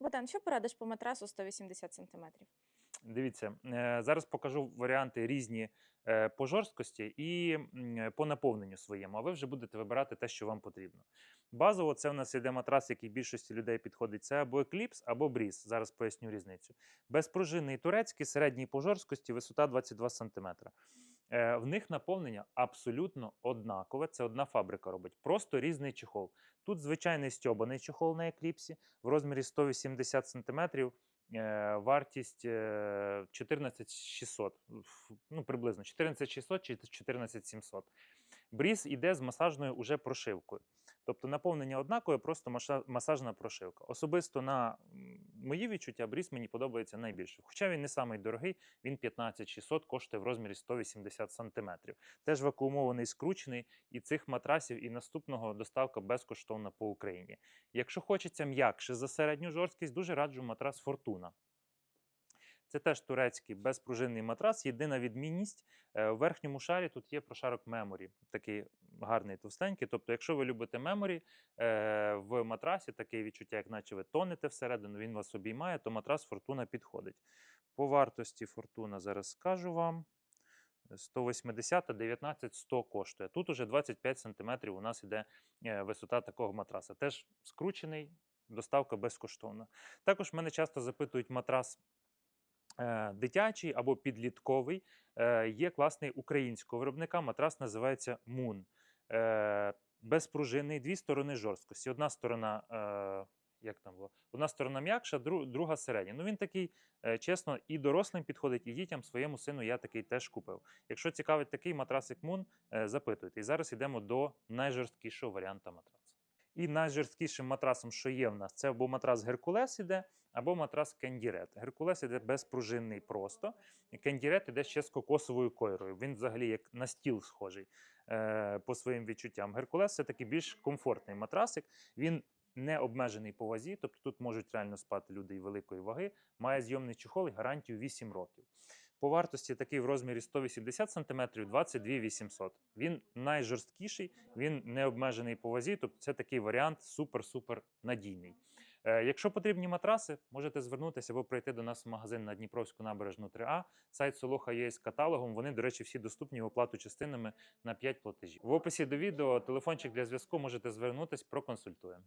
Богдан, що порадиш по матрасу 180 см? Дивіться, е, зараз покажу варіанти різні е, по жорсткості і е, по наповненню своєму, а ви вже будете вибирати те, що вам потрібно. Базово це в нас іде матрас, який більшості людей підходить. Це або Eclipse, або Breeze. Зараз поясню різницю. Безпружинний турецький, середній по жорсткості, висота 22 см. Е, В них наповнення абсолютно однакове. Це одна фабрика робить. Просто різний чехол. Тут звичайний стьобаний чехол на екліпсі в розмірі 180 см. Е, Вартість е, 14600, ну приблизно 14600 чи 14700. Бріз іде з масажною уже прошивкою. Тобто наповнення однакове, просто масажна прошивка. Особисто на мої відчуття, бріз мені подобається найбільше. Хоча він не самий дорогий, він 15600 коштує в розмірі 180 см. Теж вакуумований, скручений, і цих матрасів і наступного доставка безкоштовна по Україні. Якщо хочеться м'якше за середню жорсткість, дуже раджу матрас Фортуна. Це теж турецький безпружинний матрас. Єдина відмінність е, в верхньому шарі тут є прошарок меморі, такий гарний товстенький. Тобто, якщо ви любите меморі е, в матрасі, таке відчуття, як наче ви тонете всередину, він вас обіймає, то матрас Фортуна підходить. По вартості Фортуна зараз скажу вам. 180 19 100 коштує. Тут уже 25 см у нас іде е, висота такого матраса. Теж скручений, доставка безкоштовна. Також мене часто запитують матрас дитячий або підлітковий. Е, Є класний українського виробника. Матрас називається Moon. Е, Безпружинний, дві сторони жорсткості. Одна сторона. е, Як там було? Одна сторона м'якша, друга середня. Ну він такий, е, чесно, і дорослим підходить, і дітям своєму сину я такий теж купив. Якщо цікавить такий матрас, як Moon, е, запитуйте. І зараз йдемо до найжорсткішого варіанта матрасу. І найжорсткішим матрасом, що є в нас, це або матрас Геркулес іде, або матрас Кендірет. Геркулес іде безпружинний просто. Кендірет іде ще з кокосовою койрою. Він взагалі як на стіл схожий е, по своїм відчуттям. Геркулес це такий більш комфортний матрасик. Він не обмежений по вазі, тобто тут можуть реально спати люди і великої ваги. Має зйомний чохол і гарантію 8 років. По вартості такий в розмірі 180 см 22 800. Він найжорсткіший, він не обмежений по вазі, тобто це такий варіант супер-супер надійний. Е, Якщо потрібні матраси, можете звернутися або прийти до нас в магазин на Дніпровську набережну 3А. Сайт Солоха є з каталогом. Вони, до речі, всі доступні в оплату частинами на 5 платежів. В описі до відео телефончик для зв'язку можете звернутися, проконсультуємо.